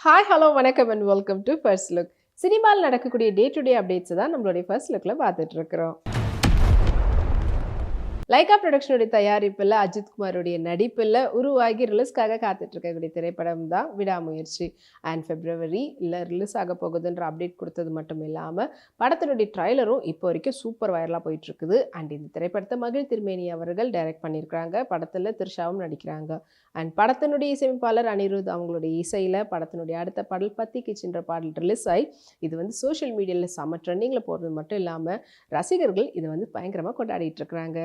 Hi hello வணக்கம் and welcome to first look சினிமாவில் நடக்கக்கூடிய டே டு டே அப்டேட்ஸை தான் நம்மளுடைய ஃபர்ஸ்ட் லுக்கில் பார்த்துட்ருக்குறோம் லைகா ப்ரொடக்ஷனுடைய தயாரிப்பில் அஜித் குமாருடைய நடிப்பில் உருவாகி ரிலீஸ்க்காக காத்துட்டு இருக்கக்கூடிய திரைப்படம் தான் விடாமுயற்சி. அண்ட் ஃபெப்ரவரி இல்லை ரிலீஸ் ஆக போகுதுன்ற அப்டேட் கொடுத்தது மட்டும் இல்லாமல் படத்தினுடைய ட்ரைலரும் இப்போ வரைக்கும் சூப்பர் வைரலாக போயிட்டுருக்குது அண்ட் இந்த திரைப்படத்தை மகிழ் திருமேனி அவர்கள் டைரக்ட் பண்ணியிருக்கிறாங்க. படத்தில் த்ரிஷாவும் நடிக்கிறாங்க. அண்ட் படத்தினுடைய இசையமைப்பாளர் அனிருத் அவங்களுடைய இசையில் படத்தினுடைய அடுத்த பாடல் பத்தி கிச்சின்ற பாடல் ரிலீஸ் ஆகி இது வந்து சோஷியல் மீடியாவில் செம்ம ட்ரெண்டிங்கில் போடுறது மட்டும் இல்லாமல் ரசிகர்கள் இதை வந்து பயங்கரமாக கொண்டாடிட்டு இருக்கிறாங்க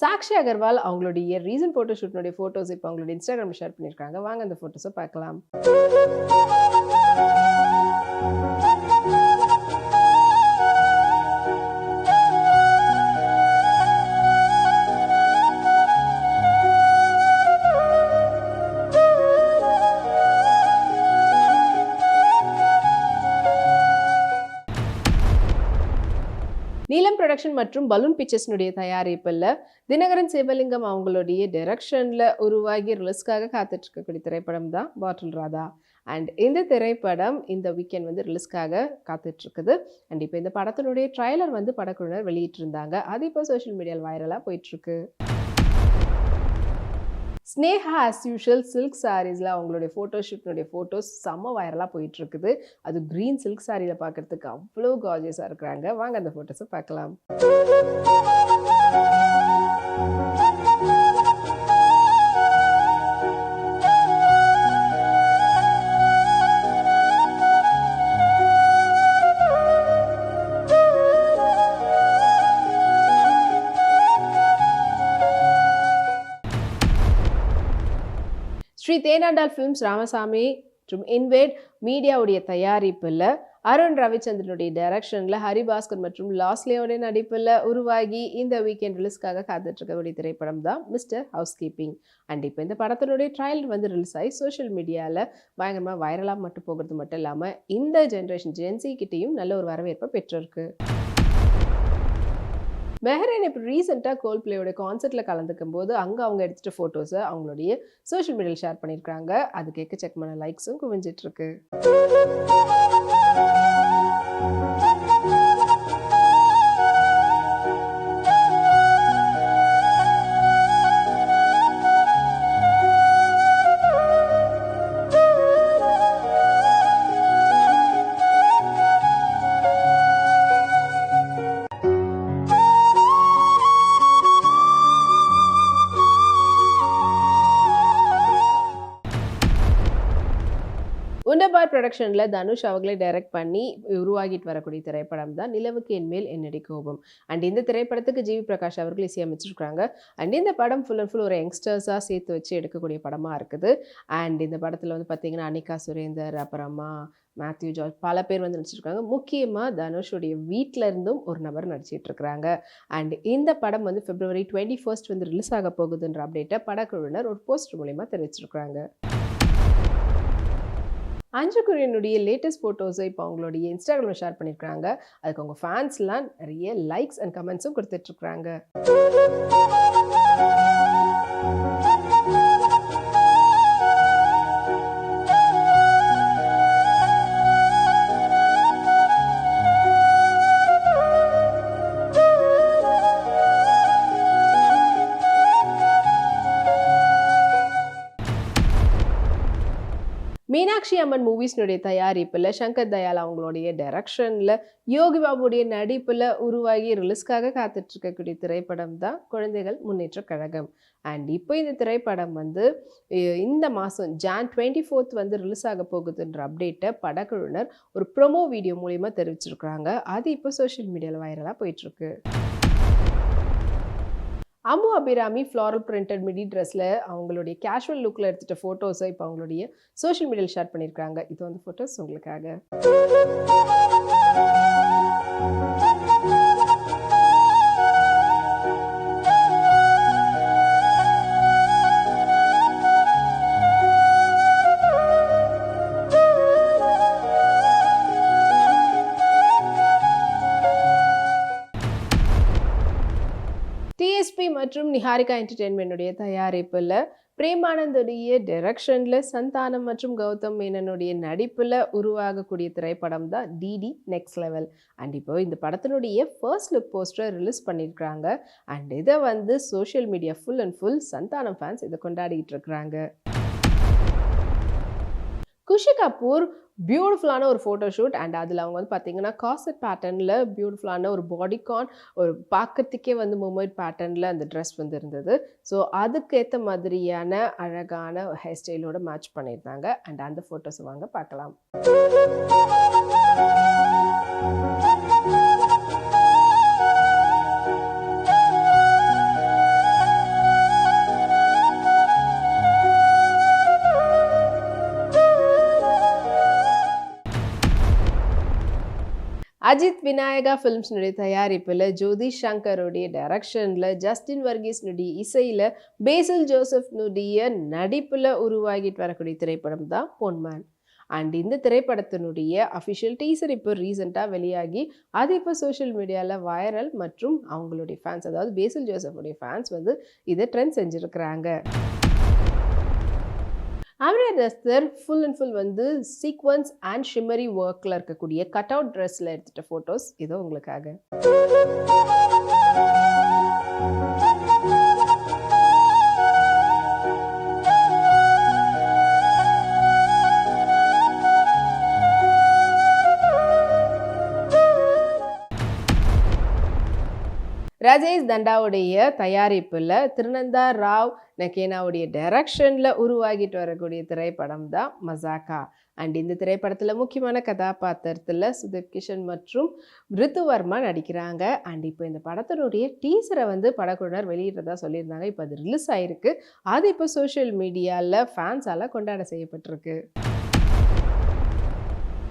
சாக்ஷி அகர்வால் அவங்களுடைய ரீசன்ட் ஃபோட்டோ ஷூட்னுடைய ஃபோட்டோஸ் இப்போ அவங்களுடைய இன்ஸ்டாகிராம் ஷேர் பண்ணியிருக்காங்க. வாங்க அந்த ஃபோட்டோஸை பார்க்கலாம். நீலம் ப்ரொடக்ஷன் மற்றும் பலூன் பிக்சர்ஸ்னுடைய தயாரிப்பில் தினகரன் சிவலிங்கம் அவங்களுடைய டைரக்ஷனில் உருவாகி ரிலீஸ்க்காக காத்துட்ருக்கக்கூடிய திரைப்படம் தான் பாட்டில் ராதா அண்ட் இந்த திரைப்படம் இந்த வீக்கெண்ட் வந்து ரிலீஸ்க்காக காத்துட்ருக்குது. அண்ட் இப்போ இந்த படத்தினுடைய ட்ரைலர் வந்து படக்குழுவினர் வெளியிட்டிருந்தாங்க. அது இப்போ சோஷியல் மீடியாவில் வைரலாக போயிட்டுருக்கு ஸ்னேஹா ஆஸ் யூஷுவல் சில்க் சாரீஸில் அவங்களுடைய ஃபோட்டோஷூட்னுடைய ஃபோட்டோஸ் செம்ம வைரலாக போயிட்டுருக்குது. அது க்ரீன் சில்க் சாரியில் பார்க்குறதுக்கு அவ்வளோ கார்ஜியஸாக இருக்கிறாங்க. வாங்க அந்த ஃபோட்டோஸை பார்க்கலாம். ஸ்ரீ தேனாண்டால் ஃபிலிம்ஸ் ராமசாமி மற்றும் இன்வேட் மீடியாவுடைய தயாரிப்பில் அருண் ரவிச்சந்திரனுடைய டைரக்ஷனில் ஹரிபாஸ்கர் மற்றும் லாஸ்லியோடைய நடிப்பில் உருவாகி இந்த வீக்கெண்ட் ரிலீஸ்க்காக காத்துட்ருக்கக்கூடிய திரைப்படம் தான் மிஸ்டர் ஹவுஸ் கீப்பிங் அண்ட் இப்போ இந்த படத்தினுடைய ட்ரையல் வந்து ரிலீஸ் ஆகி சோஷியல் மீடியாவில் பயங்கரமாக வைரலாக மட்டும் போகிறது மட்டும் இல்லாமல் இந்த ஜென்ரேஷன் ஜென்சி கிட்டேயும் நல்ல ஒரு வரவேற்பை பெற்றிருக்கு. மெஹரேன் இப்போ ரீசெண்டாக கோல் பிளேயோட கான்சர்ட்டில் கலந்துக்கும் போது அங்கே அவங்க எடுத்துகிட்ட ஃபோட்டோஸை அவங்களுடைய சோஷியல் மீடியாவில் ஷேர் பண்ணியிருக்காங்க அது கேட்க செக் பண்ண லைக்ஸும் குவிஞ்சிட்டு இருக்கு ப்ரொடக்ஷனில் தனுஷ் அவங்களே டைரக்ட் பண்ணி உருவாகிட்டு வரக்கூடிய திரைப்படம் தான் நிலவுக்கு என்மேல் என்னடி கோபம்? அண்ட் இந்த திரைப்படத்துக்கு ஜிவி பிரகாஷ் அவர்கள் இசையமைச்சிருக்காங்க அண்ட் இந்த படம் ஃபுல் அண்ட் ஃபுல் ஒரு யங்ஸ்டர்ஸாக சேர்த்து வச்சு எடுக்கக்கூடிய படமாக இருக்குது. அண்ட் இந்த படத்தில் வந்து பார்த்திங்கன்னா அனிகா சுரேந்தர் அப்புறமா மேத்யூ ஜார்ஜ் பல பேர் வந்து நடிச்சிருக்காங்க. முக்கியமாக தனுஷுடைய வீட்டில் இருந்தும் ஒரு நபர் நடிச்சிட்டு இருக்கிறாங்க. அண்ட் இந்த படம் வந்து பிப்ரவரி டுவெண்ட்டி ஃபர்ஸ்ட் வந்து ரிலீஸ் ஆக போகுதுன்ற அப்டேட்டை படக்குழுவினர் ஒரு போஸ்டர் மூலிமா தெரிவிச்சிருக்கிறாங்க. அஞ்சு குரியனுடைய லேட்டஸ்ட் ஃபோட்டோஸை இப்போ அவங்களுடைய இன்ஸ்டாகிராமில் ஷேர் பண்ணியிருக்கிறாங்க அதுக்கு அவங்க ஃபேன்ஸ்லாம் நிறைய லைக்ஸ் அண்ட் கமெண்ட்ஸும் கொடுத்துட்ருக்குறாங்க மீனாட்சி அம்மன் மூவிஸ்னுடைய தயாரிப்பில் சங்கர் தயால் அவங்களுடைய டைரக்ஷனில் யோகி பாபுடைய நடிப்பில் உருவாகி ரிலீஸ்க்காக காத்துட்டு இருக்கக்கூடிய திரைப்படம் தான் குழந்தைகள் முன்னேற்ற கழகம். அண்ட் இப்போ இந்த திரைப்படம் வந்து இந்த மாதம் ஜான் டுவெண்ட்டி ஃபோர்த் வந்து ரிலீஸ் ஆக போகுதுன்ற அப்டேட்டை படக்குழுவினர் ஒரு ப்ரொமோ வீடியோ மூலிமா தெரிவிச்சிருக்கிறாங்க. அது இப்போ சோஷியல் மீடியாவில் வைரலாக போயிட்டுருக்கு Ammu Abhirami floral printed midi ட்ரெஸ்ஸில் அவங்களுடைய கேஷுவல் லுக்கில் எடுத்துகிட்ட ஃபோட்டோஸை இப்போ அவங்களுடைய சோஷியல் மீடியாவில் ஷேர் பண்ணியிருக்காங்க இது வந்து ஃபோட்டோஸ் உங்களுக்காக. மற்றும் நிஹாரிகா என்டர்டெயின்மெண்ட்டுடைய தயாரிப்பில் பிரேமானந்துடைய டைரக்ஷனில் சந்தானம் மற்றும் கௌதம் மேனனுடைய நடிப்பில் உருவாகக்கூடிய திரைப்படம் தான் டிடி நெக்ஸ்ட் லெவல் அண்ட் இப்போ இந்த படத்தினுடைய ஃபர்ஸ்ட் லுக் போஸ்டர் ரிலீஸ் பண்ணியிருக்கிறாங்க அண்ட் இதை வந்து social media full and full Santhanam fans இதை கொண்டாடிக்கிட்டு இருக்கிறாங்க. குஷி கபூர் பியூட்டிஃபுல்லான ஒரு ஃபோட்டோ ஷூட் அண்ட் அதில் அவங்க வந்து பார்த்தீங்கன்னா காசட் பேட்டர்னில் பியூட்டிஃபுல்லான ஒரு பாடிகான் ஒரு பார்க்கறதுக்கே வந்து மூமெண்ட் பேட்டர்னில் அந்த ட்ரெஸ் வந்து இருந்தது. ஸோ அதுக்கேற்ற மாதிரியான அழகான ஹேர் ஸ்டைலோட மேட்ச் பண்ணியிருந்தாங்க. அண்ட் அந்த ஃபோட்டோஸ் வாங்க பார்க்கலாம். விநாயகா ஃபிலிம்ஸ்னுடைய தயாரிப்பில் ஜோதி சங்கருடைய டைரக்ஷனில் ஜஸ்டின் வர்கீஸ்னுடைய இசையில் பேசில் ஜோசப்னுடைய நடிப்பில் உருவாகிட்டு வரக்கூடிய திரைப்படம் தான் பொன்மேன். அண்ட் இந்த திரைப்படத்தினுடைய அஃபிஷியல் டீசர் இப்போ ரீசெண்டாக வெளியாகி அது இப்போ சோஷியல் மீடியாவில் வைரல் மற்றும் அவங்களுடைய ஃபேன்ஸ் அதாவது பேசில் ஜோசஃபுடைய ஃபேன்ஸ் வந்து இதை ட்ரெண்ட் செஞ்சுருக்கிறாங்க. அமரா தஸ்தர் ஃபுல் அண்ட் ஃபுல் வந்து சீக்வன்ஸ் அண்ட் ஷிம்மரி ஒர்க்கில் இருக்கக்கூடிய கட் அவுட் ட்ரெஸ்ஸில் எடுத்துகிட்ட ஃபோட்டோஸ் இதோ உங்களுக்காக. ரஜேஷ் தண்டாவுடைய தயாரிப்பில் திருநந்தா ராவ் நக்கேனாவுடைய டைரக்ஷனில் உருவாகிட்டு வரக்கூடிய திரைப்படம் தான் மசாக்கா அண்ட் இந்த திரைப்படத்தில் முக்கியமான கதாபாத்திரத்தில் சுதீப் கிஷன் மற்றும் ரித்துவர்மா நடிக்கிறாங்க. அண்ட் இப்போ இந்த படத்தினுடைய டீசரை வந்து படக்குழுனர் வெளியிடுறதா சொல்லியிருந்தாங்க. இப்போ அது ரிலீஸ் ஆகிருக்கு அது இப்போ சோஷியல் மீடியாவில் ஃபேன்ஸால் கொண்டாட செய்யப்பட்டிருக்கு.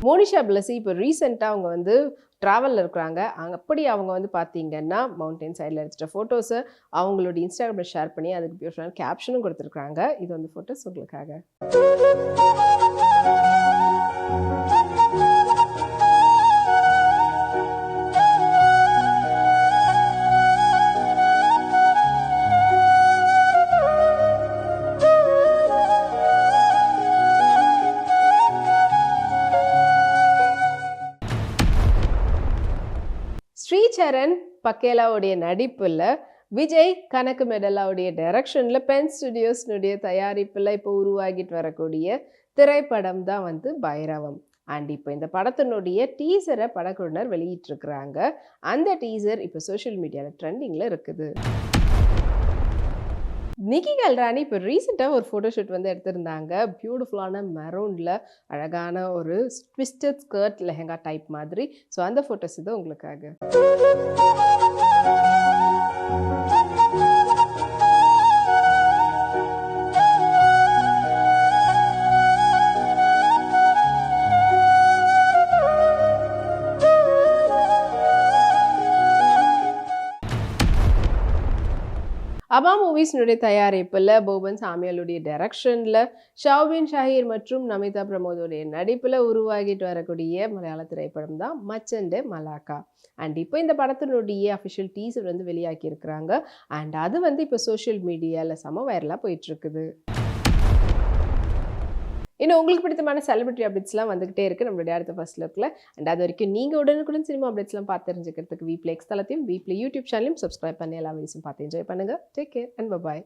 மோனிஷா பிளஸி இப்போ ரீசெண்டாக அவங்க வந்து ட்ராவலில் இருக்கிறாங்க. அங்கே அப்படி அவங்க வந்து பார்த்தீங்கன்னா மவுண்டைன் சைடில் எடுத்துகிட்ட ஃபோட்டோஸை அவங்களோட இன்ஸ்டாகிராமில் ஷேர் பண்ணி அதுக்கு பியூட்டிஃபுல்லான கேப்ஷனும் கொடுத்துருக்காங்க இது வந்து ஃபோட்டோஸ் உங்களுக்காக. ஸ்ரீசரண் பக்கேலாவுடைய நடிப்பில் விஜய் கணக்கு மெடலாவுடைய டைரக்ஷனில் பென் ஸ்டுடியோஸ்னுடைய தயாரிப்பில் இப்போ உருவாகிட்டு வரக்கூடிய திரைப்படம் தான் வந்து பைரவம். அண்ட் இப்போ இந்த படத்தினுடைய டீசரை படக்குழுனர் வெளியிட்டிருக்கிறாங்க. அந்த டீசர் இப்போ சோஷியல் மீடியாவில் ட்ரெண்டிங்கில் இருக்குது. நிக்கி கல்ராணி இப்போ ரீசெண்டாக ஒரு ஃபோட்டோஷூட் வந்து எடுத்திருந்தாங்க. பியூட்டிஃபுல்லான மெரூனில் அழகான ஒரு ட்விஸ்டட் ஸ்கர்ட் லெஹங்கா டைப் மாதிரி. ஸோ அந்த ஃபோட்டோஸ் இது உங்களுக்காக. அபா மூவிஸ்னுடைய தயாரிப்பில் போபன் சாமியாலுடைய டைரக்ஷனில் ஷாவின் ஷாஹிர் மற்றும் நமிதா பிரமோதோடைய நடிப்பில் உருவாகிட்டு வரக்கூடிய மலையாள திரைப்படம் தான் மச்சண்டு மலாக்கா. அண்ட் இப்போ இந்த படத்தினுடைய அஃபிஷியல் டீசர் வந்து வெளியாக்கி இருக்கிறாங்க அண்ட் அது வந்து இப்போ சோஷியல் மீடியாவில் செம வைரலாக போயிட்டுருக்குது இன்னும் உங்களுக்கு பிடித்தமான செலிபிரிட்டி அப்டேட்ஸ்லாம் வந்துகிட்டே இருக்குது நம்மளுடைய அடுத்த ஃபர்ஸ்ட் லுக்கில் அண்ட் அது வரைக்கும் நீங்கள் உடனுக்குடன் சினிமா அப்டேட்ஸ்லாம் பார்த்து தெரிஞ்சுக்கிறதுக்கு வீப்ளே எக்ஸ் தளத்தையும் வீப்ளே யூடியூப் சேனலையும் சப்ஸ்கிரைப் பண்ணி எல்லா வீடியோஸும் பார்த்து என்ஜாய் பண்ணுங்கள் டேக் கேர் அண்ட் பாய்